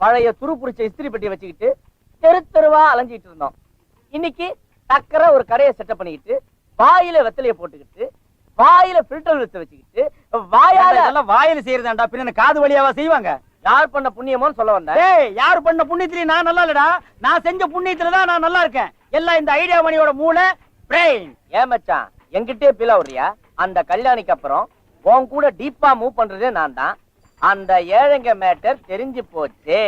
பழைய துரு புடிச்ச இஸ்திரி பெட்டியை வச்சுக்கிட்டு தெரு தெருவா அலைஞ்சிட்டு இருந்தோம். இன்னைக்கு டக்கரா ஒரு கடையை செட்டப் பண்ணிக்கிட்டு வாயில வெத்தலைய போட்டுக்கிட்டு வாயில ஃபில்டர் வச்சு வச்சுக்கிட்டு வாயால இதெல்லாம் வாயில செய்யறதாண்டா? பின்ன காது வழியாவா செய்வாங்க? யார் பண்ண புண்ணியமோன்னு சொல்ல வந்தேன். டேய் யார் பண்ண புண்ணியத்திலயும் நான் நல்லா இல்லடா? நான் செஞ்ச புண்ணியத்துல தான் நான் நல்லா இருக்கேன். எல்லாம் இந்த ஐடியா மணியோட மூளை பிரெயின் ஏன் மச்சான் என்கிட்டயே பில விடுறியா? அந்த கல்யாணிக்கு அப்புறம் உன் கூட டீப்பா மூவ் பண்றதே நான் தான். அந்த ஏழைங்க மேட்டர் தெரிஞ்சு போச்சே.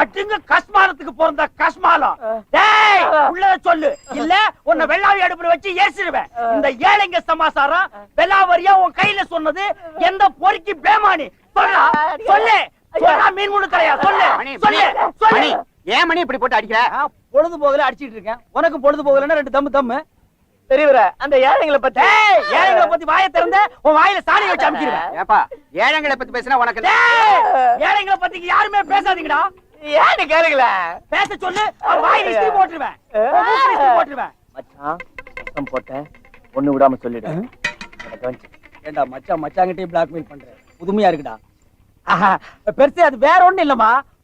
அட்டுங்க கஸ்மாலத்துக்கு பிறந்த கஸ்மாலம் டேய் உள்ள சொல்லு. இல்ல உன்னை வெள்ளாவி அடுப்புல வச்சு ஏசிடுவேன். இந்த ஏழைங்க சமாசாரம் வெள்ளாவரியா உன் கையில சொன்னது எந்த பொறுக்கி பேமானி? சொல்லா. சொல்லு. சொல்லா மீன் முழு தலையா சொல்லு. சொல்லு. சொல்லு. ஏன் மணி இப்படி போட்டு அடிக்கிற? பொழுது போகல அடிச்சிட்டு இருக்கேன். உனக்கு பொழுது போகலன்னா ரெண்டு தம்மு தம்மு பெரியவர அந்த ஏழைங்களை பத்தி. ஏழைங்களை பத்தி வாயை திறந்த உன் வாயில சாணி வச்சு அமுக்கிடுவேன். ஏப்பா ஏழைங்களை பத்தி பேசினா உனக்கு ஏழைங்களை பத்தி யாருமே பேசாதீங்கடா. ஏன்னு கேளுங்களே. பேச சொல்லு இஸ்திரி போட்டுருவேன். மச்சான் சத்தம் போட்டேன். ஒண்ணு விடாம சொல்லிடு. ஏண்டா மச்சான் மச்சாங்கிட்டே பிளாக்மெயில் பண்ற? புதுமையா இருக்குடா. பெருசு அது வேற ஒண்ணு இல்லம்மா.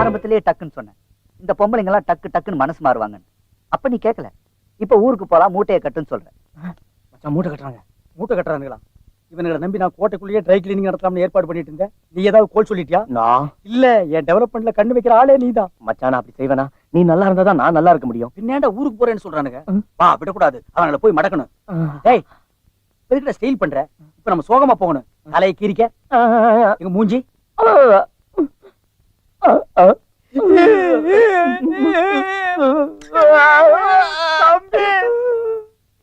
ஆரம்பத்திலேயே டக்குன்னு சொன்னேன். இந்த பொம்பளைங்க எல்லாம் டக்கு டக்குன்னு மனசு மாறுவாங்க அப்ப நீ கேட்கல இப்ப ஊருக்கு போலாம் மூட்டையை கட்டுன்னு சொல்றேன். மச்சான் மூட்டை கட்டுறாங்க. மூட்டை கட்டுறானுங்களா? இவனுங்களை நம்பி நான் கோட்டைக்குள்ளேயே ட்ரை கிளீனிங் நடத்தலாம்னு ஏற்பாடு பண்ணிட்டு இருந்தேன். நீ ஏதாவது கோல் சொல்லிட்டியா? நான் இல்ல என் டெவலப்மெண்ட்ல கண்ணு வைக்கிற ஆளே நீதான். மச்சான் நான் அப்படி செய்வேனா? நீ நல்லா இருந்தா தான் நான் நல்லா இருக்க முடியும். பின்னாண்ட ஊருக்கு போறேன்னு சொல்றானுங்க? வா விடக்கூடாது. அவங்கள போய் மடக்கணும். டேய் எதுக்குடா ஸ்டைல் பண்ற? இப்ப நம்ம சோகமா போகணும். தலையை கீரிக்க எங்க மூஞ்சி. தம்பி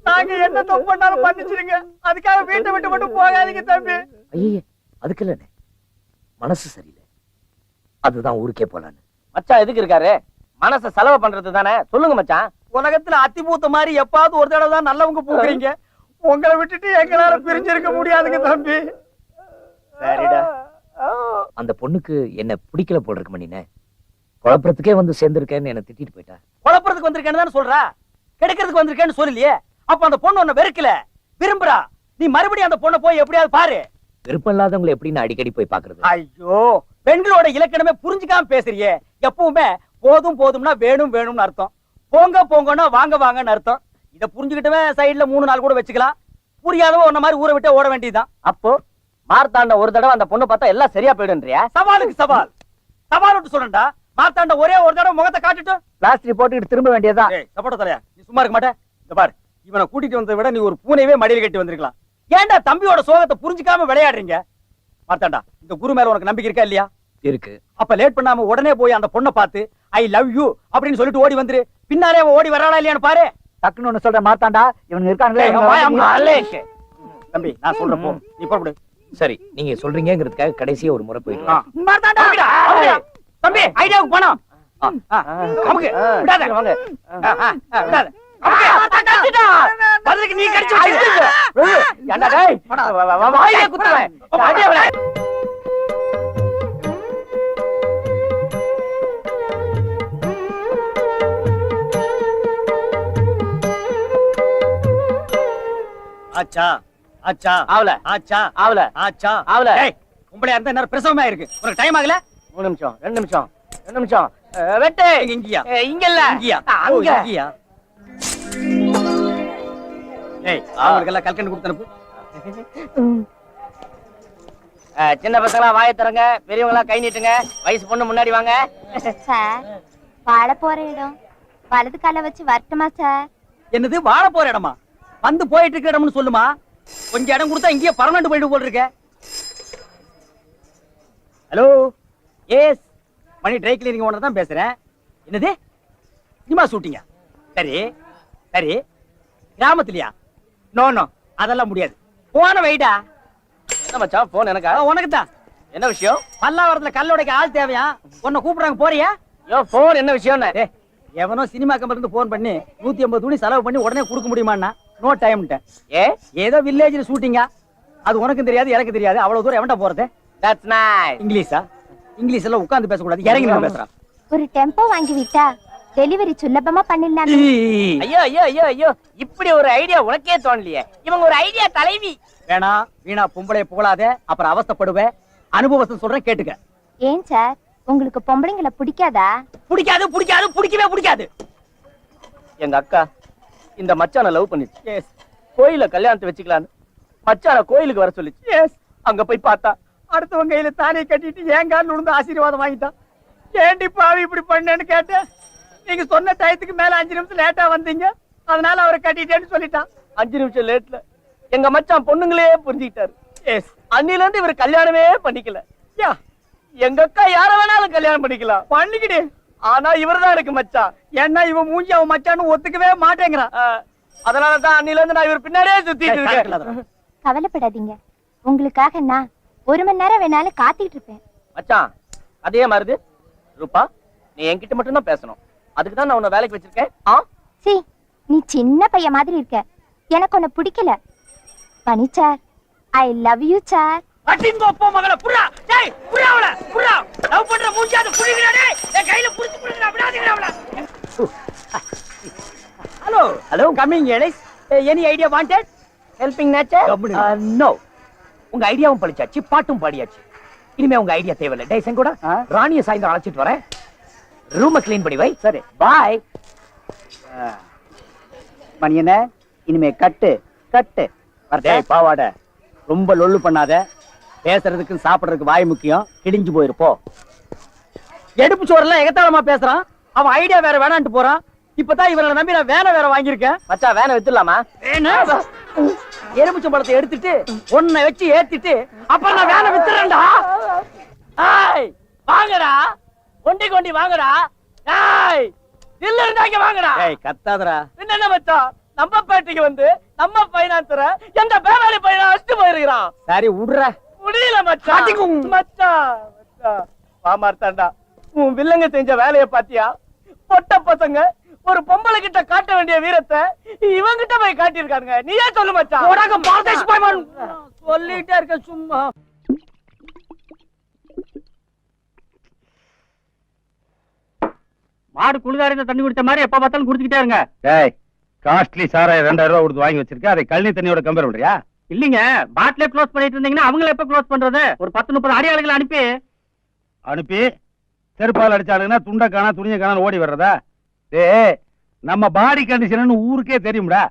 நாங்க என்ன தப்பு பண்ணாலும் மன்னிச்சிருங்க அதுக்காக வீட்டை விட்டு மட்டும் போகாதீங்க தம்பி. ஐயே அதுக்கு இல்லண்ணே. மனசு சரியில்லை. அதுதான் ஊருக்கே போலான்னு. மச்சான் எதுக்கு இருக்காரு? மனச செலவு பண்றது தானே? சொல்லுங்க மச்சான். உலகத்துல அத்தி பூத்த மாதிரி எப்பாவது ஒரு தடவை தான் நல்லவங்க பூக்குறீங்க. உங்களை விட்டுட்டு எங்களால பிரிஞ்சிருக்க முடியாதுங்க தம்பி. சரிடா. அந்த பொண்ணுக்கு என்ன பிடிக்கல போல் இருக்கு மணினே குழப்பறதுக்கே வந்து சேர்ந்திருக்கேன்னு என்ன திட்டிட்டு போயிட்டா. குழப்பறதுக்கு வந்திருக்கேன்னு தானே சொல்றா? கெடுக்கிறதுக்கு வந்திருக்கேன்னு சொல்லலையே அப்ப அந்த பொண்ணு உன்னை வெறுக்கல. விரும்புறா. நீ மறுபடியும் அந்த பொண்ணை போய் எப்படியாவது பாரு. விருப்பம் இல்லாதவங்களை எப்படி நான் அடிக்கடி போய் பாக்குறது ஐயோ பெண்களோட இலக்கணமே புரிஞ்சுக்காம பேசுறியே. எப்பவுமே போதும் போதும்னா வேணும் வேணும்னு அர்த்தம். போங்க போங்கன்னா வாங்க வாங்கன்னு அர்த்தம். இத புரிஞ்சுக்கிட்டவே சைடுல மூணு நாள் கூட வச்சுக்கலாம். புரியாதவ உன்ன மாதிரி ஊரை விட்டு ஓட வேண்டியதுதான். அப்போ மார்த்தாண்ட ஒரு தடவை அந்த பொண்ணு பார்த்தா எல்லாம் சரியா போயிடுன்றியா சவாலுக்கு சவால். சவால் விட்டு சொல்றேன்டா மாத்தாண்ட ஒரே ஒரு தடவை முகத்தை காட்டிட்டு. பிளாஸ்டிக் போட்டுக்கிட்டு திரும்ப வேண்டியதுதான். ஏய் சப்போட்ட தலையா நீ சும்மா இருக்க மாட்டே. இந்த பாரு இவனை கூட்டிட்டு வந்ததை விட நீ ஒரு பூனையவே மடியில் கட்டி வந்திருக்கலாம். ஏன்டா தம்பியோட சோகத்தை புரிஞ்சுக்காம விளையாடுறீங்க? மாத்தாண்டா இந்த குரு மேல உனக்கு நம்பிக்கை இருக்கா இல்லையா? இருக்கு. அப்ப லேட் பண்ணாம உடனே போய் அந்த பொண்ணை பார்த்து ஐ லவ் யூ அப்படின்னு சொல்லிட்டு ஓடி வந்துரு. பின்னாலே அவன் ஓடி வராளா இல்லையான்னு பாரு. டக்குன்னு ஒண்ணு சொல்ற மாத்தாண்டா வாயை இருக்காங்களே. தம்பி நான் சொல்றேன் போ. நீ புறப்படு. சரி நீங்க சொல்றீங்கிறதுக்காக கடைசியா ஒரு முறை போயிட்டு. தம்பி ஐடியாவுக்கு போனோம் நீ கடிச்சு. ஆச்சா ஆவல. ஆச்சா ஆவல. ஆச்சா. ஆவல. உம்பளையா இருந்தா நேரம் பிரசவமா இருக்கு உனக்கு டைம் ஆகல? மூணு நிமிஷம் ரெண்டு நிமிஷம் ரெண்டு நிமிஷம். வெட்டு. இங்க இங்கயா? இங்க இல்ல. இங்கயா? அங்க. இங்கயா? ஏய் அவங்களுக்கு எல்லாம் கல்கண்டு கொடுத்து சின்ன பசங்களா வாயை திறங்க. பெரியவங்களா கை நீட்டுங்க. வயசு பொண்ணு முன்னாடி வாங்க. சார் வாழ போற இடம். வலது கால வச்சு வரட்டுமா சார்? என்னது வாழ போற இடமா? வந்து போயிட்டு இருக்க இடம்னு சொல்லுமா? கொஞ்சம் இடம் கொடுத்தா இங்கேயே பர்மனண்ட் போயிட்டு போல் இருக்க hello yes Mani dry cleaning owner தான் பேசுறேன். என்னது? சினிமா ஷூட்டிங்கா சரி சரி. கிராமத்துலயா? நோ நோ அதெல்லாம் முடியாது. போன வைடா. என்ன மச்சான்? போன் எனக்கா? உனக்கு தான் என்ன விஷயம்? பல்லாவரத்துல கல்லோடைக்கு ஆள் தேவையா? உன்னை கூப்பிடுறாங்க போறியா? யோ போன் என்ன விஷயம் எவனோ சினிமா கம்பெனி இருந்து போன் பண்ணி நூத்தி ஐம்பது துணி செலவு பண்ணி உடனே கொடுக்க முடியுமான்னா நோ டைம்ட்டேன் ஏ? ஏதோ வில்லேஜ்ல ஷூட்டிங்கா அது உனக்கும் தெரியாது எனக்கு தெரியாது. அவ்வளவு தூரம் எவன்டா போறது? That's nice இங்கிலீஷா? இங்கிலீஷ் எல்லாம் உட்கார்ந்து பேசக்கூடாது. இறங்கி நின்னு பேசுறான் ஒரு டெம்போ வாங்கி விட்டா டெலிவரி சுலபமா பண்ணிடலாமே. ஐயோ ஐயோ ஐயோ ஐயோ. இப்படி ஒரு ஐடியா உனக்கே தோணலையே. இவங்க ஒரு ஐடியா தலைவி. வேணா வீணா பொம்பளை புகழாத அப்புறம் அவஸ்தைப்படுவேன் அனுபவத்தை சொல்றேன் கேட்டுக்க. ஏன் சார்? உங்களுக்கு பொம்பளைங்களை பிடிக்காதா? பிடிக்காது பிடிக்காது பிடிக்கவே பிடிக்காது. எங்க அக்கா இந்த மச்சான லவ் பண்ணிச்சு. எஸ் கோயில கல்யாணத்தை வச்சுக்கலான்னு மச்சான கோயிலுக்கு வர சொல்லிச்சு. எஸ் அங்க போய் பார்த்தா அடுத்தவங்க கையில தானே கட்டிட்டு காலில் விழுந்து ஆசீர்வாதம் வாங்கிட்டான்? ஏண்டி பாவி இப்படி பண்ணேன்னு கேட்டேன். நீங்க சொன்ன டயத்துக்கு மேல அஞ்சு நிமிஷம் லேட்டா வந்தீங்க. அதனால அவரை கட்டிட்டேன்னு சொல்லிட்டான். அஞ்சு நிமிஷம் லேட்ல எங்க மச்சான் பொண்ணுங்களே புரிஞ்சுக்கிட்டாரு. எஸ் அன்னில இருந்து இவர் கல்யாணமே பண்ணிக்கல. யா. எங்க அக்கா யார வேணாலும் கல்யாணம் பண்ணிக்கலாம். பண்ணிக்கிடு. ஆனா இவர்தான் இருக்கு மச்சான் ஏன்னா இவன் மூஞ்சி அவன் மச்சான்னு ஒத்துக்கவே மாட்டேங்கிறான் அதனால தான் அன்னில இருந்து நான் இவர் பின்னாடியே சுத்திட்டு இருக்கேன். கவலைப்படாதீங்க. உங்களுக்காக நான் ஒரு மணி நேரம் வேணாலும் காத்துட்டு இருப்பேன். மச்சான் அதே மாதிரிது. ரூபா நீ என்கிட்ட மட்டும் தான் பேசணும். அதுக்கு தான் நான் உன்னை வேலைக்கு வச்சிருக்கேன். ஆ? சி நீ சின்ன பையன் மாதிரி இருக்க. எனக்கு உன்னை பிடிக்கல. பனி sir I love you sir. அட்டிங்கோ போ மகள புறா. டேய் புறா அவள புறா. லவ் பண்ற மூஞ்சி அது புடிங்கடா டேய் என் கையில புடிச்சு புடிங்கடா விடாதீங்கடா அவள. Hello hello coming Alice any idea wanted helping nature. No உங்க ஐடியாவும் பழிச்சாச்சு பாட்டும் பாடியாச்சு. இனிமே உங்க ஐடியா தேவையில்லை. டேய் செங்கோடா? ராணிய சாயந்தரம் அழைச்சிட்டு வரேன். ரூம க்ளீன் பண்ணி வை. சரி பாய் மணியனே இனிமே கட்டு கட்டு. டேய் பாவாட. ரொம்ப லொள்ளு பண்ணாத. பேசுறதுக்கு சாப்பிடுறதுக்கு வாய் முக்கியம். கிழிஞ்சு போயிருப்போ எடுப்பு சோறுலாம் எகத்தாளமா பேசுறான். அவன் ஐடியா வேற வேணான்ட்டு போறான். இப்பதான் இவனை நம்பி நான் வேலை வேற வாங்கியிருக்கேன். மச்சான் வேனை வித்துடலாமா? எலுமிச்சம் பழத்தை எடுத்துட்டு ஒன்னை வச்சு ஏத்திட்டு அப்புறம் நான் வேலை வித்துறேன்டா. ஏய் வாங்கடா. கொண்டி கொண்டி வாங்கடா. ஏய் தில்ல இருந்தாங்க வாங்கடா. ஏய் கத்தாதடா. என்ன மச்சான்? நம்ம பேட்டைக்கு வந்து நம்ம பைனான்சர எந்த பேவாலி பையனா அடிச்சு போயிருக்கிறான்? சரி விடுற. முடியல மச்சான். காட்டிக்கும். மச்சான் மச்சான். பாமார்த்தாண்டா உன் வில்லங்க செஞ்ச வேலைய பாத்தியா? பொட்ட பசங்க ஒரு பொம்பளை கிட்ட காட்ட வேண்டிய வீரத்தை இவங்கிட்ட போய் காட்டியிருக்காங்க நீயே சொல்லு மச்சான். சொல்லிட்டே இருக்க சும்மா. மாடு குளிதாரிந்த தண்ணி குடிச்ச மாதிரி எப்ப பார்த்தாலும் குடிச்சுக்கிட்டே இருங்க. டேய் காஸ்ட்லி சாராயம் ரெண்டாயிரம் ரூபாய் கொடுத்து வாங்கி வச்சிருக்க. அதை கழனி தண்ணியோட கம்பேர் பண்றியா? இல்லீங்க பாட்டிலே க்ளோஸ் பண்ணிட்டு இருந்தீங்கன்னா அவங்கள எப்ப க்ளோஸ் பண்றது? ஒரு பத்து முப்பது அடியாளுகளை அனுப்பி. அனுப்பி செருப்பால் அடிச்சாளுங்கன்னா துண்டை காணா துணியை காணா ஓடி வர்றதா? டேய் நம்ம பாடி கண்டிஷன் ஊருக்கே தெரியும்டா.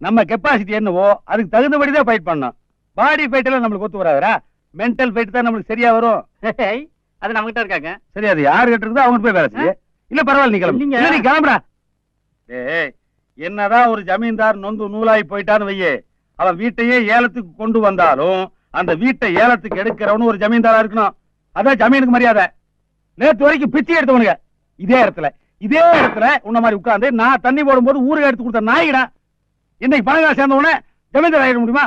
நம்ம கெப்பாசிட்டி என்னவோ அதுக்கு தகுந்தபடி தான் ஃபைட் பண்ணணும். பாடி ஃபைட் எல்லாம் நம்மளுக்கு ஒத்து வராதுடா. மென்டல் ஃபைட் தான் நம்மளுக்கு சரியா வரும். அது நம்ம கிட்ட இருக்காங்க. சரி அது யாரு கிட்ட இருக்குதோ அவங்க போய் வேலை செய்ய. இல்ல பரவாயில்ல நீ கிளம்பு. நீ கிளம்புடா. டேய் என்னதான் ஒரு ஜமீன்தார் நொந்து நூலாய் போயிட்டான்னு வையே. அவன் வீட்டையே ஏலத்துக்கு கொண்டு வந்தாலும் அந்த வீட்டை ஏலத்துக்கு எடுக்கிறவனு ஒரு ஜமீன்தாரா இருக்கணும். அதான் ஜமீனுக்கு மரியாதை. நேற்று வரைக்கும் பிச்சை எடுத்தவனுங்க. இதே இடத்துல இதே இடத்துல உன்ன மாதிரி உட்கார்ந்து நான் தண்ணி போடும்போது ஊருக்கு எடுத்து கொடுத்த நாயிடா. இன்னைக்கு பணக்கார சேர்ந்த ஜமீன்தார் ஆகிட முடியுமா?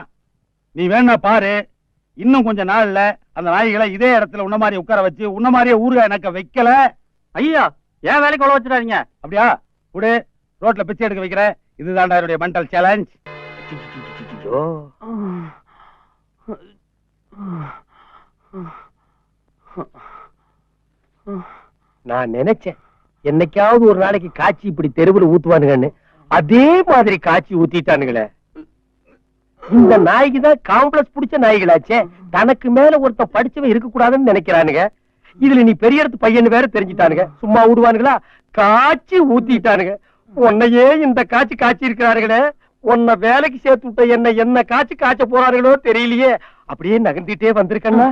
நீ வேணா பாரு. இன்னும் கொஞ்ச நாள்ல அந்த நாய்களை இதே இடத்துல உன்ன மாதிரி உட்கார வச்சு உன்ன மாதிரியே ஊருகா எனக்கு வைக்கல. ஐயா ஏன் வேலைக்கு உள்ள வச்சிடாதீங்க? அப்படியா? விடு ரோட்ல பிச்சை எடுக்க வைக்கிற இதுதான்டா என்னுடைய மென்டல் சேலஞ்ச் நான் நினைச்சேன். என்னைக்காவது ஒரு நாளைக்கு காய்ச்சி இப்படி தெருவுல ஊத்துவானுங்கன்னு. அதே மாதிரி காய்ச்சி ஊத்திட்டானுங்களே. இந்த நாய்க்கு தான் காம்ப்ளெக்ஸ் பிடிச்ச நாய்களாச்சே தனக்கு மேல ஒருத்தன் படிச்சவன் இருக்க கூடாதுன்னு நினைக்கிறானுங்க. இதுல நீ பெரிய இடத்து பையன் வேற தெரிஞ்சுட்டானுங்க. சும்மா விடுவானுங்களா? காய்ச்சி ஊத்திட்டானுங்க. உன்னையே இந்த காய்ச்சி காய்ச்சி இருக்கிறார்களே உன்னை வேலைக்கு சேர்த்து விட்ட என்ன என்ன காய்ச்சி காய்ச்ச போறார்களோ தெரியலையே. அப்படியே நகர்ந்துட்டே வந்திருக்கேன்னா?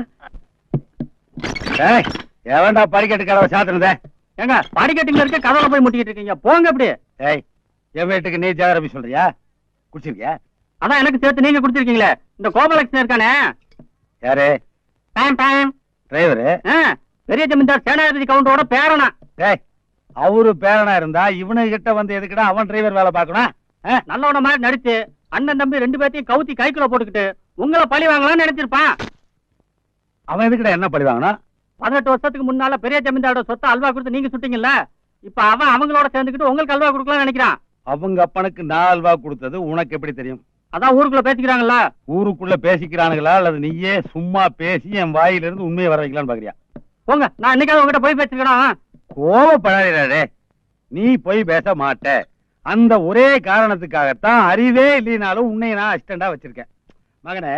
ஏய் எவன்டா படிக்கட்டு கடவை சாத்துனதே ஏங்க படிக்கட்டுல இருக்க கதவுல போய் முட்டிக்கிட்டு இருக்கீங்க. போங்க அப்படி. ஏய் என் வீட்டுக்கு நீ ஜாகிரபி சொல்றியா? குடிச்சிருக்கியா? அதான் எனக்கு சேர்த்து நீங்க குடுத்திருக்கீங்களே இந்த கோபாலகிருஷ்ணன் இருக்கானே. யாரு? பேம் பேம். டிரைவரு? பெரிய ஜமீன்தார் சேனாதிபதி கவுண்டரோட பேரனா. டேய் அவரு பேரனா இருந்தா இவனு கிட்ட வந்து எதுக்குடா அவன் டிரைவர் வேலை பார்க்கணும்? நல்லவன மாதிரி நடிச்சு அண்ணன் தம்பி ரெண்டு பேர்த்தையும் கவுத்தி கைக்குள்ள போட்டுக்கிட்டு உங்களை பழி வாங்கலாம்னு நினைச்சிருப்பான். அவன் எதுக்குடா என்ன பழி வாங்கணும் பதினெட்டு வருஷத்துக்கு முன்னால பெரிய ஜமீன்தாரோட சொத்தை அல்வா கொடுத்து நீங்க சுட்டீங்கல்ல? இப்ப அவன் அவங்களோட சேர்ந்துக்கிட்டு உங்களுக்கு அல்வா கொடுக்கலாம்னு நினைக்கிறான். அவங்க அப்பனுக்கு நான் அல்வா கொடுத்தது உனக்கு எப்படி தெரியும்? அதான் ஊருக்குள்ள பேசிக்கிறாங்கல்ல? ஊருக்குள்ள பேசிக்கிறானுங்களா? அல்லது நீயே சும்மா பேசி என் வாயிலிருந்து உண்மையை வர வைக்கலாம்னு பாக்குறியா? போங்க நான் என்னைக்காவது உங்ககிட்ட போய் பேசிக்கிறோம் கோவப்படாதே நீ போய் பேச மாட்ட. அந்த ஒரே காரணத்துக்காகத்தான் அறிவே இல்லைனாலும் உன்னை நான் அசிஸ்டண்டா வச்சிருக்கேன். மகனே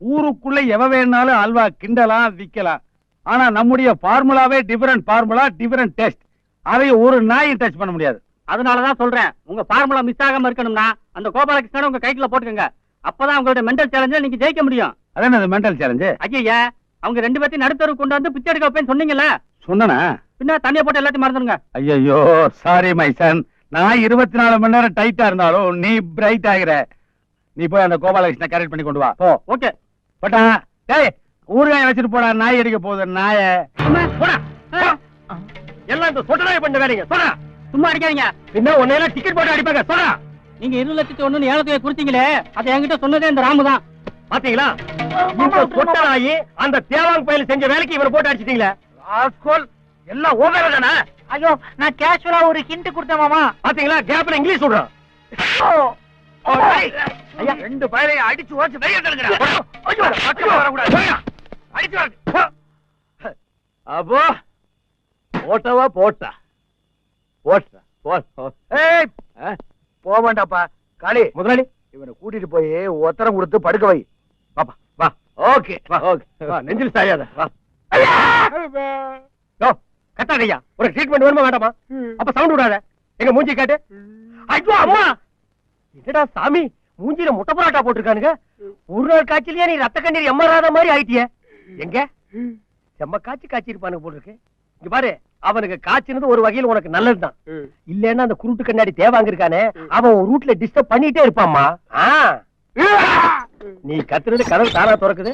ஊருக்குள்ள எவ வேணாலும் அல்வா கிண்டலாம் விக்கலாம் ஆனா நம்முடைய ஃபார்முலாவே டிஃபரெண்ட் ஃபார்முலா டிஃபரெண்ட் டேஸ்ட் அதை ஒரு நாயும் டச் பண்ண முடியாது. அதனாலதான் சொல்றேன் உங்க ஃபார்முலா மிஸ் ஆகாம இருக்கணும்னா அந்த கோபாலகிருஷ்ணன் உங்க கைக்குள்ள போட்டுக்கங்க. அப்பதான் உங்களோட மென்டல் சேலஞ்சில் நீங்க ஜெயிக்க முடியும். அதான் அது மென்டல் சேலஞ்சு ஐயா அவங்க ரெண்டு பேர்த்தையும் நடுத்தரு கொண்டு வந்து பிச்சை எடுக்க வைப்பேன்னு சொன்னீங்கல்ல? சொன்னனா? பின்ன தண்ணியை போட்டு எல்லாத்தையும் மறந்துடுங்க. ஐயோ சாரி மை சன் நான் இருபத்தி நாலு மணி நேரம் டைட்டா இருந்தாலும் நீ பிரைட் ஆகிற. நீ போய் அந்த கோபாலகிருஷ்ண கரெக்ட் பண்ணி கொண்டு வா. போ. ஓகே. பட்டா. டேய் ஊறுகாய் வச்சுட்டு போடா நாய் அடிக்க போகுது நாய. எல்லாம் இந்த சொட்டனாய் பண்ண வேலைங்க. சொல்றா சும்மா அடிக்காதீங்க. பின்ன உன்னையெல்லாம் டிக்கெட் போட்டு அடிப்பாங்க. சொல்றா நீங்க இரு லட்சத்தி ஒண்ணு ஏழத்தைய குறிச்சீங்களே அதை என்கிட்ட சொன்னதே இந்த ராமு தான். பாத்தீங்களா? இந்த சொட்டனாயி அந்த தேவாங் பயில செஞ்ச வேலைக்கு இவரை போட்டு அடிச்சிட்டீங்களே. எல்லாம் ஓவேல தானே ஐயோ நான் கேஷுவலா ஒரு ஹிண்ட் கொடுத்தேன் மாமா. பாத்தீங்களா? கேப்ல இங்கிலீஷ் சொல்றான் ஐயா ரெண்டு பயிரையும் அடிச்சு ஓச்சு வெளியே அப்போ போட்டவா போட்டா? போட்டா ஏய் போக வேண்டாப்பா காளி முதலாளி. இவனை கூட்டிட்டு போய் ஒத்தரம் கொடுத்து படுக்க வை. பாப்பா வா. ஓகே. வா ஓகே. வா நெஞ்சில் சாயாத. வா. யோ. கத்தாதையா ஒரு ட்ரீட்மெண்ட் வேணுமா வேண்டாமா? அப்ப சவுண்ட் விடாத. எங்க மூஞ்சி காட்டு. ஐயோ அம்மா! என்னடா சாமி? மூஞ்சில முட்டை பரோட்டா போட்டிருக்கானுங்க. ஒரு நாள் காய்ச்சலையே நீ ரத்த கண்ணீர் எம்மராத மாதிரி ஆயிட்டிய. எங்க? செம்ம காய்ச்சி காய்ச்சி இருப்பானுங்க போட்டிருக்கு இங்க பாரு அவனுக்கு காய்ச்சினது ஒரு வகையில் உனக்கு நல்லதுதான். இல்லன்னா அந்த குருட்டு கண்ணாடி தேவாங்க இருக்கானே அவன் ஒரு ரூட்ல டிஸ்டர்ப் பண்ணிட்டே இருப்பாம்மா. ஆ. நீ கத்துறது கதவு தானா திறக்குது?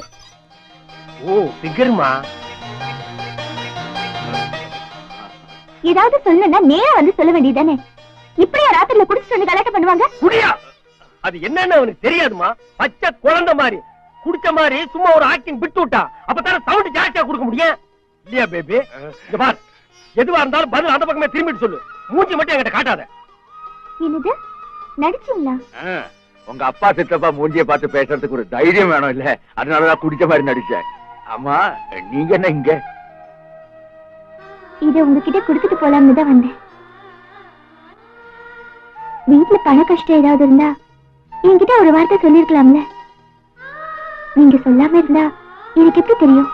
ஓ பிகர்மா ஏதாவது சொல்லணும்னா நேரா வந்து சொல்ல வேண்டியதானே இப்படியா ராத்திரில குடிச்சிட்டு வந்து கலாட்டம் பண்ணுவாங்க? குடியா! அது என்னன்னு அவனுக்கு தெரியாதுமா பச்சை குழந்தை மாதிரி. குடிச்ச மாதிரி சும்மா ஒரு ஆக்டிங் விட்டு விட்டா அப்பதானே சவுண்ட் ஜாஸ்தியா கொடுக்க முடியும்? இல்லையா பேபி இங்க பார். எதுவா இருந்தாலும் பதில் அந்த பக்கமே திரும்பிட்டு சொல்லு. மூஞ்சி மட்டும் என்கிட்ட காட்டாத. என்னது? நடிச்சீங்களா? உங்க அப்பா சித்தப்பா மூஞ்சிய பார்த்து பேசுறதுக்கு ஒரு தைரியம் வேணும் இல்ல? அதனாலதான் குடிச்ச மாதிரி நடிச்சேன். ஆமா நீங்க என்ன இங்க? இதை உங்ககிட்ட கொடுத்துட்டு போலாம்னு தான் வந்தேன். வீட்டுல பண கஷ்டம் ஏதாவது இருந்தா என்கிட்ட ஒரு வார்த்தை சொல்லிருக்கலாம்ல. நீங்க சொல்லாம இருந்தா எனக்கு எப்படி தெரியும்?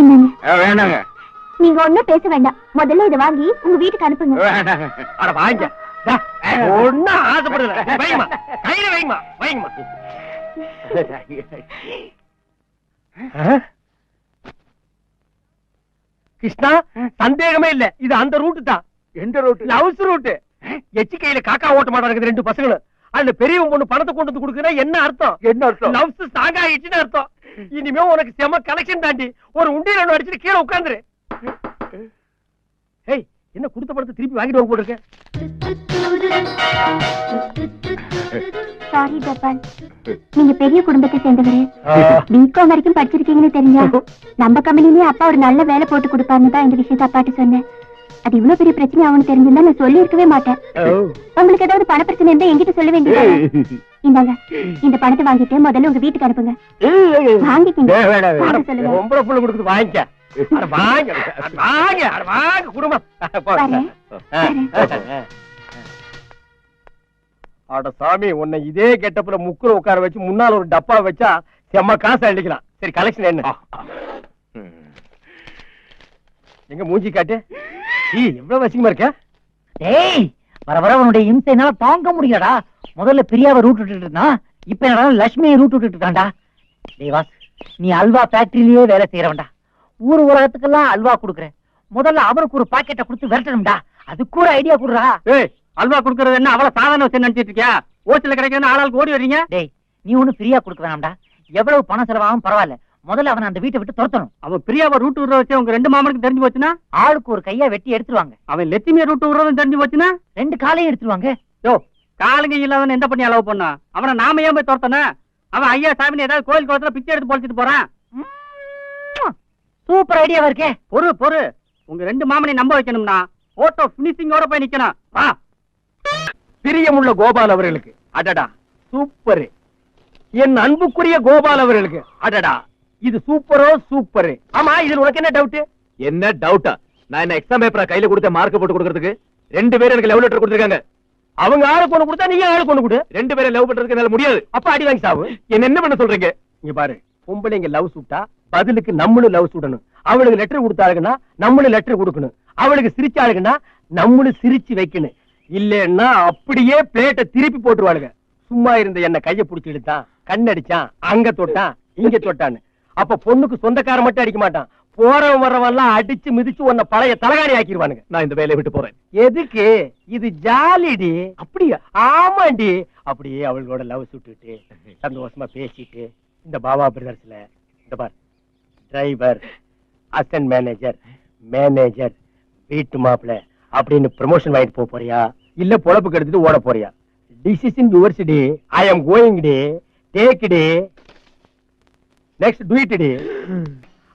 என்னங்க? நீங்க ஒண்ணும் பேச வேண்டாம். முதல்ல இதை வாங்கி உங்க வீட்டுக்கு அனுப்புங்க. வேணாங்க. அட வாங்க. ஒன்னும் ஆசைப்படல. வைங்கம்மா கையில வைங்கம்மா வைங்கம்மா கிருஷ்ணா சந்தேகமே இல்ல. இது அந்த ரூட் தான். எந்த ரோட்டு லவ்ஸ் ரூட் எச்சி கையில காக்கா ஓட்ட மாட்டாங்க ரெண்டு பசங்களும். அதுல பெரியவன் பொண்ணு பணத்தை கொண்டு வந்து கொடுக்குறா என்ன அர்த்தம்? என்ன அர்த்தம்? லவ்ஸ் ஸ்ட்ராங் ஆயிடுச்சுன்னு அர்த்தம். இனிமே உனக்கு செம கலெக்ஷன் தாண்டி ஒரு உண்டியல் ஒண்ணு அடிச்சுட்டு கீழே உட்காந்துரு. ஏய் என்ன கொடுத்த பணத்தை திருப்பி வாங்கிட்டு வாங்க போட்டுருக்க? சாரி கோபால் நீங்க பெரிய குடும்பத்தை சேர்ந்தவரு. பிகாம் வரைக்கும் படிச்சிருக்கீங்கன்னு தெரிஞ்சா நம்ம கம்பெனிலேயே அப்பா ஒரு நல்ல வேலை போட்டு கொடுப்பாருன்னு தான் இந்த விஷயத்த அப்பாட்ட சொன்னேன். அது இவ்வளவு பெரிய பிரச்சனை அவனுக்கு தெரிஞ்சிருந்தா நான் சொல்லி இருக்கவே மாட்டேன். உங்களுக்கு ஏதாவது பண பிரச்சனை இருந்தா என்கிட்ட சொல்ல வேண்டியது இந்தாங்க இந்த பணத்தை வாங்கிட்டு முதல்ல உங்க வீட்டுக்கு அனுப்புங்க. வாங்கிக்கிங்க. வாங்கிக்க. வாங்க குடும்பம். போ. வரேன். ஆ. அட சாமி உன்னை இதே கெட்டப்புல முக்குல உட்கார வச்சு முன்னால ஒரு டப்பா வச்சா செம்ம காசு அள்ளிக்கலாம் சரி கலெக்ஷன் என்ன? எங்க மூஞ்சி காட்டு? ஈ எவ்வளவு வசிக்கமா இருக்க? டேய் வர வர உன்னுடைய இம்சை என்னால தாங்க முடியலடா. முதல்ல பிரியாவை ரூட் விட்டுட்டு இருந்தான் இப்ப என்னடா லட்சுமியை ரூட் விட்டுட்டு இருக்கான்டா டேய் வாஸ் நீ அல்வா ஃபேக்டரியிலேயே வேலை செய்யறவன்டா ஊர் உலகத்துக்கெல்லாம் அல்வா கொடுக்குற முதல்ல அவருக்கு ஒரு பாக்கெட்டை கொடுத்து விரட்டணும்டா. அதுக்கு ஒரு ஐடியா குடுறா. ஏய் அல்வா குடுக்கறது என்ன? அவ்வளவு சாதாரண விஷயம் நினைச்சிட்டு இருக்கியா? ஓசில கிடைக்கிறது ஆளாளுக்கு ஓடி வர்றீங்க? டேய் நீ ஒண்ணு ஃப்ரீயா கொடுக்க வேணாம்டா. எவ்வளவு பணம் செலவாகும் பரவாயில்ல. முதல்ல அவன் அந்த வீட்டை விட்டு துரத்தணும். அவன் பிரியாவை ரூட் விடுற வச்சு உங்க ரெண்டு மாமனுக்கு தெரிஞ்சு போச்சுன்னா? ஆளுக்கு ஒரு கையா வெட்டி எடுத்துருவாங்க. அவன் லட்சுமியை ரூட் விடுறதும் தெரிஞ்சு போச்சுன்னா? ரெண்டு காலையும் எடுத்துருவாங்க. யோ காலுங்க இல்லாதவன் எந்த பண்ணி அளவு பண்ணா? அவனை நாம ஏன் போய் துரத்தன அவன் ஐயா சாமி ஏதாவது கோயில் குளத்துல பிச்சை எடுத்து பொழைச்சிட்டு போறான்? சூப்பர் ஐடியாவா இருக்கே. பொறு பொறு. உங்க ரெண்டு மாமனை நம்ப வைக்கணும்னா போட்டோ பினிஷிங்கோட போய் நிக்கணும். வா. பிரியமுள்ள கோபால் அவர்களுக்கு. அடடா சூப்பர் என் அன்புக்குரிய கோபால் அவர்களுக்கு. அடடா இது சூப்பரோ சூப்பர் ஆமா இதுல உனக்கு என்ன டவுட் என்ன டவுட்டா நான் என்ன எக்ஸாம் பேப்பரா கையில கொடுத்த மார்க் போட்டு கொடுக்கறதுக்கு ரெண்டு பேரும் எனக்கு லவ் லெட்டர் கொடுத்துருக்காங்க. அவங்க ஆளுக்கு ஒண்ணு கொடுத்தா நீங்க ஆளுக்கு ஒண்ணு கொடு? ரெண்டு பேரும் லவ் பண்றதுக்கு என்னால முடியாது. அப்ப அடி வாங்கி சாவு. என்ன என்ன பண்ண சொல்றீங்க? இங்க பாரு பொம்பளைங்க லவ் சுட்டா பதிலுக்கு நம்மளும் லவ் சுடணும் அவளுக்கு லெட்டர் கொடுத்தாளுங்கன்னா நம்மளும் லெட்டர் கொடுக்கணும். அவளுக்கு சிரிச்சாளுங்கன்னா நம்மளும் சிரிச்சு வைக்கணும். இல்லன்னா அப்படியே பிளேட்டை திருப்பி போட்டுருவாளுங்க. சும்மா இருந்த என்ன கைய புடிச்சு இழுத்தான். கண்ணடிச்சான் அங்க தொட்டான். இங்க தொட்டான்னு. அப்ப பொண்ணுக்கு சொந்தக்காரன் மட்டும் அடிக்க மாட்டான். போறவன் வர்றவன் எல்லாம் அடிச்சு மிதிச்சு உன்னை பழைய தலகாணி ஆக்கிடுவானுங்க நான் இந்த வேலையை விட்டு போறேன். எதுக்கு? இது ஜாலிடி. அப்படியா? ஆமாண்டி. அப்படியே அவளோட லவ் சுட்டுட்டு சந்தோஷமா பேசிட்டு இந்த பாபா பிரதர்ஸ்ல இந்த bar driver assistant manager manager வீட்டு மாப்பிள அப்படின்னு ப்ரமோஷன் வாங்கிட்டு போறியா? இல்ல பொழப்பு கெடுத்துட்டு ஓட போறியா? Decision yours D I am going to take the next டுயிட் டி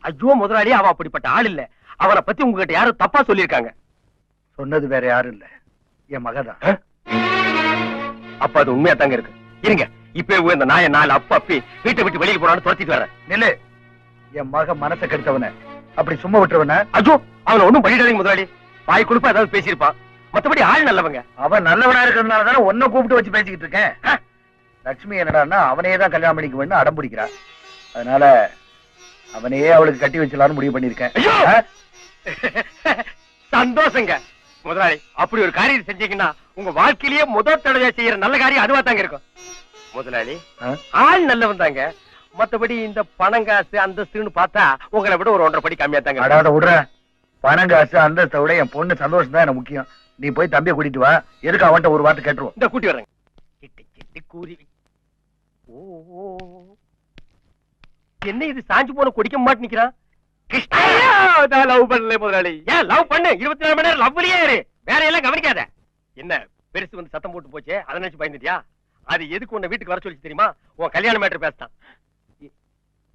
ஐயோ முதலாளி அவன் அப்படிப்பட்ட ஆள் இல்ல. அவனை பத்தி உங்ககிட்ட யாரும் தப்பா சொல்லியிருக்காங்க. சொன்னது வேற யாரும் இல்ல. என் மகதான். அப்ப அது உண்மையா தாங்க இருக்கு. இருங்க. இப்ப இந்த நாயை நாலு அப்ப அப்பி வீட்டை விட்டு வெளியில போறான்னு துரத்திட்டு வரேன் நில்லு. என் மக மனசை கெடுத்தவன. அப்படி சும்மா விட்டுருவன. ஐயோ அவனை ஒண்ணும் பண்ணிடாதீங்க முதலாளி. வாய் கொடுப்பா ஏதாவது பேசியிருப்பான் மத்தபடி ஆள் நல்லவங்க. அவன் நல்லவனா இருக்கிறதுனால தானே உன்னை கூப்பிட்டு வச்சு பேசிக்கிட்டு இருக்கேன்? லட்சுமி என்னடான்னா அவனையே தான் கல்யாணம் பண்ணிக்க வேண்டும் அடம் பிடிக்கிறா அதனால அவனையே அவளுக்கு கட்டி வச்சலாம்னு முடிவு பண்ணிருக்கேன்! சந்தோஷங்க. முதலாளி அப்படி ஒரு காரியம் செஞ்சீங்கன்னா உங்க வாழ்க்கையிலேயே முதல் தடவை செய்யற நல்ல காரியம் அதுவா தாங்க இருக்கும். முதலாளி? ஆள் நல்லவன் தாங்க. மத்தபடி இந்த பணங்காசு அந்தஸ்துன்னு பார்த்தா உங்களை விட ஒரு ஒன்றரை படி கம்மியா தாங்க விடுற பணம் காசு அந்தஸ்தை விட என் பொண்ணு சந்தோஷம் தான் எனக்கு முக்கியம். நீ போய் தம்பியை கூட்டிட்டு வா. எதுக்கு அவன்கிட்ட ஒரு வார்த்தை கேட்டுருவோம். இந்த கூட்டி வரேங்க சிட்டு சிட்டு குருவி ஓ ஓ. என்ன இது சாஞ்சு போன குடிக்க மாட்டு நிக்கிறான் நான் லவ் பண்ணல முதலாளி. ஏன் லவ் பண்ணு? இருபத்தி நாலு மணி நேரம் லவ்லயே இரு. வேற எல்லாம் கவனிக்காத. என்ன பெருசு வந்து சத்தம் போட்டு போச்சே? அதை நினைச்சு பயந்துட்டியா? அது எதுக்கு உன்னை வீட்டுக்கு வர சொல்லி தெரியுமா? உன் கல்யாண மேட்டர் பேசிட்டான்.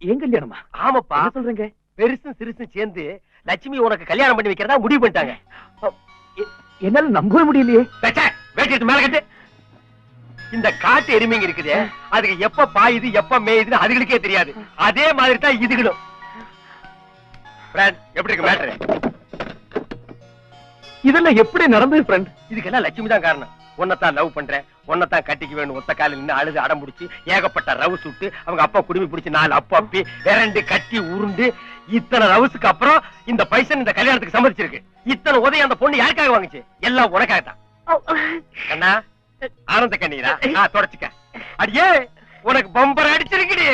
ஏன் கல்யாணமா? ஆமாப்பா. என்ன சொல்றீங்க? பெருசும் சிறுசும் சேர்ந்து லட்சுமி உனக்கு கல்யாணம் பண்ணி வைக்கிறதா முடிவு பண்ணிட்டாங்க. என்னால நம்பவே முடியலையே. வேட்டி மேல கட்டு. இந்த காட்டு எருமைங்க இருக்குதே அதுக்கு எப்ப பாயுது எப்ப மேயுதுன்னு அதுகளுக்கே தெரியாது. அதே மாதிரி தான் இதுகளும். எப்படி இருக்கு மேட்ரு இதெல்லாம் எப்படி நடந்தது ஃப்ரெண்ட் இதுக்கெல்லாம் லட்சுமி தான் காரணம். உன்னைத்தான் லவ் பண்றேன். உன்னைத்தான் கட்டிக்க வேணும் ஒத்த காலில் நின்னு அழுது அடம் பிடிச்சி ஏகப்பட்ட ரவு சுட்டு அவங்க அப்பா குடுமி பிடிச்சி நாலு அப்பா அப்பி விரண்டு கட்டி உருண்டு. இத்தனை ரவுஸுக்கு அப்புறம் இந்த பைசன் இந்த கல்யாணத்துக்கு சம்மதிச்சிருக்கு. இத்தனை உதவி அந்த பொண்ணு யாருக்காக வாங்குச்சு? எல்லாம் உனக்காகத்தான். கண்ணா ஆனந்த கண்ணீரா? தொடச்சுக்க. அடியே உனக்கு பம்பர் அடிச்சிருக்குடி.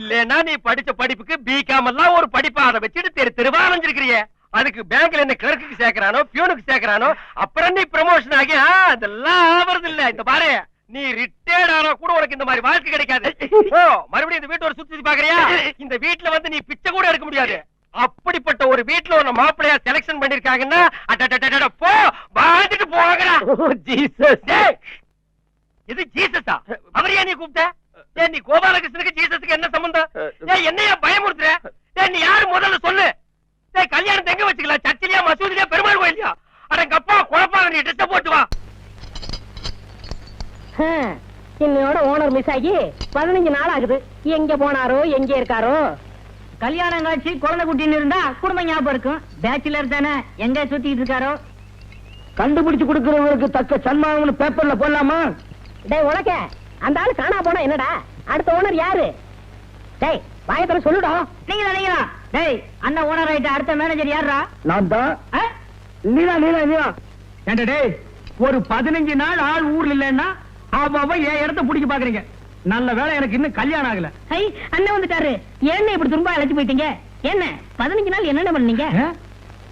இல்லன்னா நீ படிச்ச படிப்புக்கு பிகாம் எல்லாம் ஒரு படிப்பா அதை வச்சுட்டு தெரு தெருவா அலைஞ்சிருக்கிறியே. அதுக்கு பேங்க்ல என்ன கிளர்க்குக்கு சேர்க்கறானோ பியூனுக்கு சேர்க்கறானோ அப்புறம் நீ ப்ரமோஷன் ஆகி அதெல்லாம் ஆவறது இல்ல. இந்த பாரு நீ ரிட்டையர்ட் ஆனா கூட உனக்கு இந்த மாதிரி வாழ்க்கை கிடைக்காது. ஓ மறுபடியும் இந்த வீட்டை ஒரு சுத்தி பாக்குறியா? இந்த வீட்டுல வந்து நீ பிச்சை கூட எடுக்க முடியாது. அப்படிப்பட்ட ஒரு வீட்டுல உன்ன மாப்பிள்ளையா செலக்ஷன் பண்ணிருக்காங்கன்னா போ வாழ்ந்துட்டு ஜீசஸ் இது ஜீசஸா அவர் ஏன் நீ கூப்பிட்ட? நீ கோபாலகிருஷ்ணனுக்கு ஜீசஸுக்கு என்ன சம்பந்தம்? என்னையா பயமுறுத்துற? நீ யாரு? முதல்ல சொல்லு. கல்யாணத்தை எங்க வச்சுக்கலாம் சர்ச்சிலியா மசூதிலியா பெருமாள் கோயிலியா அட எங்க அப்பா குழப்பாங்க நீ ட்ரெஸ் போட்டு வா. இன்னையோட ஓனர் மிஸ் ஆகி பதினஞ்சு நாள் ஆகுது. எங்க போனாரோ எங்க இருக்காரோ? கல்யாணம் காட்சி குழந்தை குட்டின்னு இருந்தா குடும்பம் ஞாபகம் இருக்கும். பேச்சுலர் தானே எங்க சுத்திட்டு இருக்காரோ? கண்டுபிடிச்சு கொடுக்கறவங்களுக்கு தக்க சன்மானம்னு பேப்பர்ல போடலாமா? டேய் உனக்க அந்த ஆளு காணா போனா என்னடா? அடுத்த ஓனர் யாரு? டேய் வாயத்தர சொல்லுடா. நீங்க நீங்க டேய் அண்ணன் ஓனர் ஆயிட்ட அடுத்த மேனேஜர் யாருடா நான் தான். ஏண்டா டேய் ஒரு பதினஞ்சு நாள் ஆள் ஊர்ல இல்லைன்னா அவ என் இடத்த பிடிக்க பாக்குறீங்க. நல்ல வேளை எனக்கு இன்னும் கல்யாணம் ஆகல. ஐ அண்ணன் வந்துட்டாரு. என்ன இப்படி துரும்ப அழைச்சு போயிட்டீங்க. என்ன பதினஞ்சு நாள் என்னென்ன பண்ணீங்க?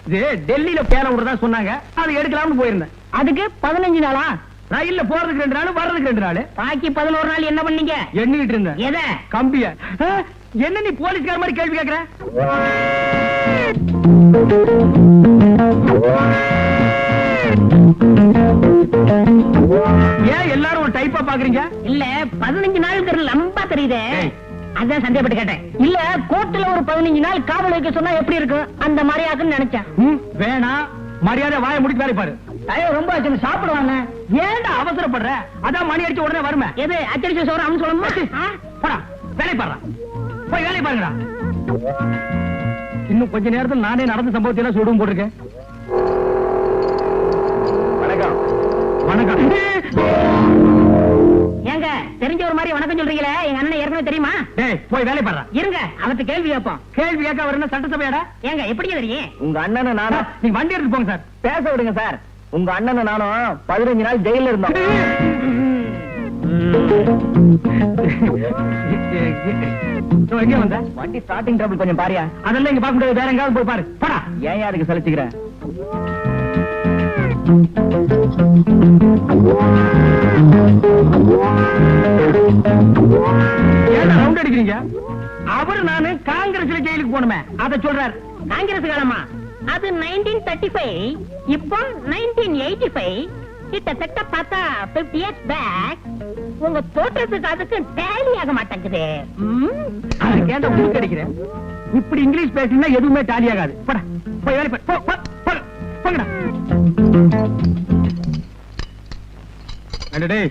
இது டெல்லியில பேர விடுறதா சொன்னாங்க. அது எடுக்கலாம்னு போயிருந்தேன். அதுக்கு பதினஞ்சு நாளா? ரயில்ல போறதுக்கு ரெண்டு நாள் வர்றதுக்கு ரெண்டு நாள். பாக்கி பதினோரு நாள் என்ன பண்ணீங்க? எண்ணிட்டு இருந்தேன். எதை? கம்பிய. ஆ, என்ன நீ போலீஸ்கார மாதிரி கேள்வி கேக்குற? ஏன் எல்லாரும் ஒரு டைப்பா பாக்குறீங்க? இல்ல பதினஞ்சு நாள் லம்பா தெரியுதே. அதான் சந்தேகப்பட்டு கேட்டேன். இல்ல கோர்ட்டுல ஒரு பதினஞ்சு நாள் காவல் வைக்க சொன்னா எப்படி இருக்கும்? அந்த மாதிரி ஆகுன்னு நினைச்சேன். ம், வேணாம் மரியாதை வாயை முடிச்சு வேலை பாரு. ஐயோ ரொம்ப ஆச்சு சாப்பிடுவாங்க ஏன்டா அவசரப்படுற? அதான் மணி அடிச்ச உடனே வருமே. எது அச்சடிச்ச சோறு அவன் சொல்லணுமா? போடா வேலை பாடுறா. போய் வேலை பாருங்கடா. இன்னும் கொஞ்ச நேரத்தில் நானே நடந்த சம்பவத்தை எல்லாம் போட்டிருக்கேன். வணக்கம். வணக்கம். ஏங்க தெரிஞ்ச ஒரு மாதிரி வணக்கம் சொல்றீங்களே? எங்க அண்ணன் ஏற்கனவே தெரியுமா? டேய் போய் வேலை பாடுறா இருங்க அவர்ட்ட கேள்வி கேட்போம். கேள்வி கேட்க வரணும் சட்டசபையாடா? ஏங்க எப்படி தெரியும்? உங்க அண்ணனை நானும் நீங்க வண்டி எடுத்து போங்க சார். பேச விடுங்க சார். உங்க அண்ணனை நானும் பதினஞ்சு நாள் ஜெயில இருந்தோம். எங்க வந்த? வண்டி ஸ்டார்டிங் ட்ரபிள் கொஞ்சம் பாரியா. அதெல்லாம் இங்க பார்க்க முடியாது வேற எங்காவது போய் பாரு. போடா. ஏன் அதுக்கு சலிச்சுக்கிறேன் ஏன்டா ரவுண்ட் அடிக்கிறீங்க? அவரு நானு காங்கிரஸ்ல ஜெயிலுக்கு போகணுமே. அத சொல்றாரு. காங்கிரஸ் காலமா? அது 1935 இப்போ 1985 கிட்டத்தட்ட பார்த்தா 50 இயர்ஸ் பேக் உங்க தோற்றத்துக்கு அதுக்கு டேலி ஆக மாட்டேங்குது. ம்? அதுக்கு ஏன்டா மூக்கு அடிக்கிறேன் இப்படி இங்கிலீஷ் பேசினா எதுவுமே டாலி ஆகாது. போடா போய் வேலை. போ போங்கடா. அட டேய்,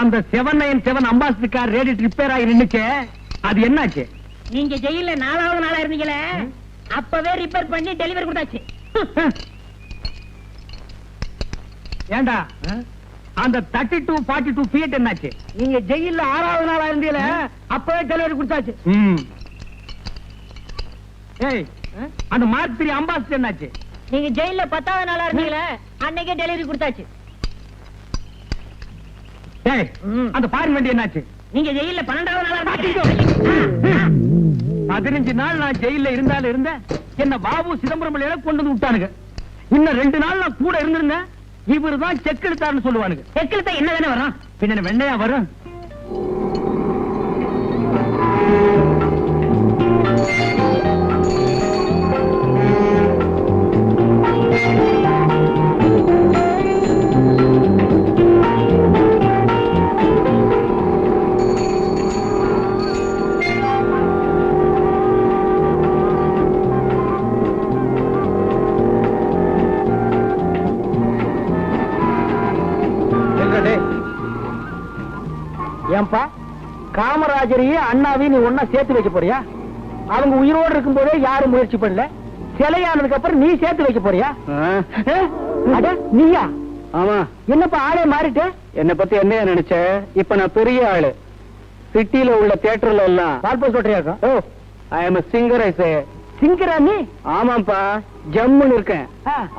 அந்த seven nine seven ambassador car radiator repair ஆகி நின்னுச்சே. அது என்னாச்சு? நீங்க ஜெயில நாலாவது நாளா இருந்தீங்களே. அப்பவே ரிப்பேர் பண்ணி டெலிவரி கொடுத்தாச்சு. ஏண்டா? அந்த thirty two forty two feet என்னாச்சு? நீங்க ஜெயில ஆறாவது நாளா இருந்தீங்களே அப்பவே டெலிவரி கொடுத்தாச்சு. ஏய் அந்த மார்க் த்ரீ அம்பாசிடர் என்னாச்சு? நீங்க ஜெயில பத்தாவது நாளா இருந்தீங்களே அன்னைக்கே டெலிவரி கொடுத்தாச்சு. ஏய். அந்த ஃபாரின் வண்டி என்னாச்சு? நீங்க ஜெயில பன்னெண்டாவது நாளா பதினஞ்சு நாள் நான் ஜெயில இருந்தாலும் இருந்தேன். என்ன பாபு சிதம்பரம் கொண்டு வந்து விட்டானுங்க. இன்னும் ரெண்டு நாள் நான் கூட இருந்திருந்தேன். இவரு தான் செக் எடுத்தாருன்னு சொல்லுவானுங்க. தான் என்ன தானே வரும் பின்ன வெண்ணையா வரும்? ஏன்பா? காமராஜரையும் அண்ணாவையும் நீ ஒன்னா சேர்த்து வைக்க போறியா? அவங்க உயிரோடு இருக்கும் போதே யாரும் முயற்சி பண்ணல. சிலையானதுக்கு அப்புறம் நீ சேர்த்து வைக்க போறியா? அட, நீயா? ஆமா. என்னப்பா ஆளே மாறிட்ட? என்ன பத்தி என்ன நினைச்ச? இப்ப நான் பெரிய ஆளு. சிட்டில உள்ள தியேட்டர்ல எல்லாம். பால்போஸ் ஓ ஐ எம் சிங்கர் நீ? ஆமாப்பா ஜம்முன்னு இருக்கேன்.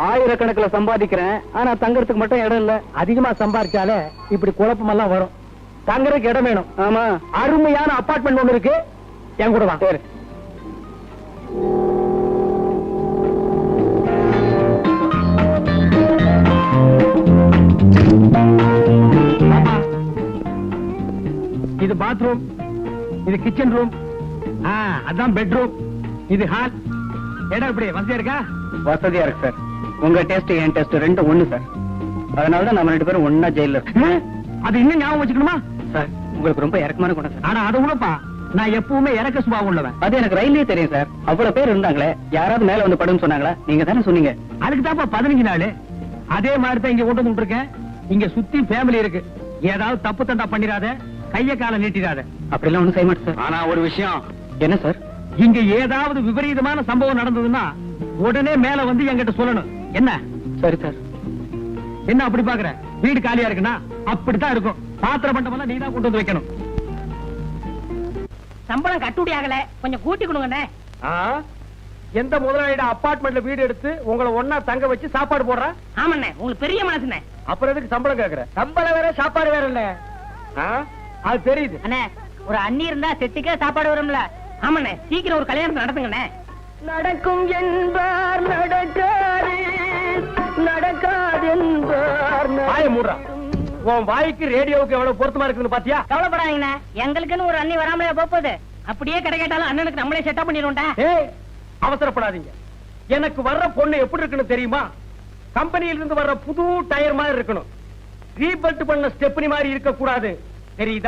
ஆயிரக்கணக்குல சம்பாதிக்கிறேன். ஆனா தங்கறதுக்கு மட்டும் இடம் இல்ல. அதிகமா சம்பாதிச்சாலே இப்படி குழப்பம் எல்லாம் வரும். தங்கறதுக்கு இடம் வேணும். ஆமா. அருமையான அபார்ட்மெண்ட் ஒண்ணு இருக்கு. என் கூட பாப்பா, இது பாத்ரூம் இது கிச்சன் ரூம் அதான் பெட்ரூம் இது ஹால் இடம் எப்படி? வசதியா இருக்கா? வசதியா இருக்கு சார் உங்க டெஸ்ட் என் டெஸ்ட் ரெண்டும் ஒண்ணு சார் அதனாலதான் நம்ம ரெண்டு பேரும் ஒன்னா ஜெயில ஆ? அது இன்னும் ஞாபகம் வச்சுக்கணுமா? சார் உங்களுக்கு ரொம்ப இறக்கமான குணம் சார். ஆனா அதை விடப்பா நான் எப்பவுமே இறக்க சுபாவம் உள்ளவன். அது எனக்கு ரயிலே தெரியும் சார். அவ்வளவு பேர் இருந்தாங்களே யாராவது மேல வந்து படுன்னு சொன்னாங்களா? நீங்க தானே சொன்னீங்க. அதுக்கு தான்ப்பா பதினஞ்சு நாள். அதே மாதிரி தான் இங்க கொண்டு வந்து இருக்கேன். இங்க சுத்தி ஃபேமிலி இருக்கு. ஏதாவது தப்பு தண்டா பண்ணிடாத கைய கால நீட்டிடாத. அப்படிலாம் ஒண்ணும் செய்ய மாட்டேன் சார். ஆனா ஒரு விஷயம். என்ன சார்? இங்க ஏதாவது விபரீதமான சம்பவம் நடந்ததுன்னா உடனே மேல வந்து என்கிட்ட சொல்லணும். என்ன? சரி சார். என்ன அப்படி பாக்குற வீடு காலியா இருக்குன்னா அப்படித்தான் இருக்கும். பாத்திர பண்டமெல்லாம் நீ தான் கொண்டு வந்து வைக்கணும். சம்பளம் கட்டுப்படி ஆகல. கொஞ்சம் கூட்டி கொடுங்கண்ணே எந்த முதலாளியோட அபார்ட்மெண்ட்ல வீடு எடுத்து உங்களை ஒன்னா தங்க வச்சு சாப்பாடு போடுற? ஆமாண்ணே உங்களுக்கு பெரிய மனசுண்ணே. அப்புறம் எதுக்கு சம்பளம் கேக்குற? சம்பளம் வேற சாப்பாடு வேற இல்ல அது தெரியுது. அண்ணே ஒரு அண்ணி இருந்தா செட்டுக்கே சாப்பாடு வரும்ல. ஆமாண்ணே சீக்கிரம் ஒரு கல்யாணத்தை நடத்துங்கண்ணே. நடக்கும் என்பார் நடக்காது. நடக்காது என்பார் வாய மூடுறா. உன் வாய்க்கு ரேடியோவுக்கு எவ்வளவு பொருத்தமா இருக்குன்னு பாத்தியா? கவலைப்படாதீங்கண்ணா. எங்களுக்குன்னு ஒரு அண்ணி வராமலே போகுது அப்படியே கடை கேட்டாலும் அண்ணனுக்கு நம்மளே செட்டப் பண்ணிடுவோம்டா. ஏய் அவசரப்படாதீங்க. எனக்கு வர்ற பொண்ணு எப்படி இருக்குன்னு தெரியுமா? கம்பெனியில இருந்து வர்ற புது டயர் மாதிரி இருக்கணும். ரீபல்ட் பண்ண ஸ்டெப்னி மாதிரி இருக்க கூடாது தெரியுதா?